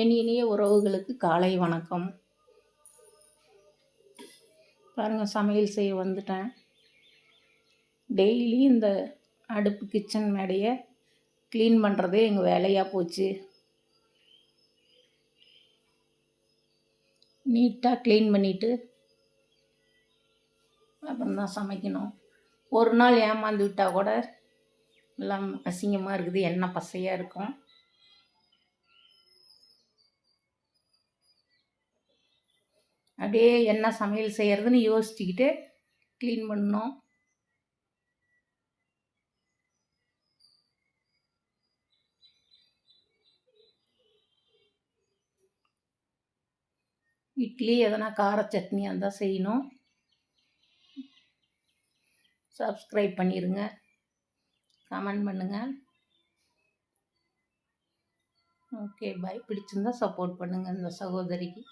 என் இனிய உறவுகளுக்கு காலை வணக்கம். பாருங்கள் சமையல் செய்ய வந்துட்டேன். டெய்லி இந்த அடுப்பு கிச்சன் மேடையை க்ளீன் பண்ணுறதே எங்கள் வேலையாக போச்சு. நீட்டாக க்ளீன் பண்ணிவிட்டு அப்புறம் தான் சமைக்கணும். ஒரு நாள் ஏமாந்து விட்டால் கூட எல்லாம் அசிங்கமாக இருக்குது எண்ணெய் பசையாக இருக்கும். அப்படியே என்ன சமையல் செய்கிறதுன்னு யோசிச்சுக்கிட்டு க்ளீன் பண்ணோம். இட்லி எதனா கார சட்னி இருந்தால் செய்யணும். சப்ஸ்கிரைப் பண்ணிடுங்க கமெண்ட் பண்ணுங்கள் ஓகே பாய் பிடிச்சிருந்தா சப்போர்ட் பண்ணுங்கள் இந்த சகோதரிக்கு.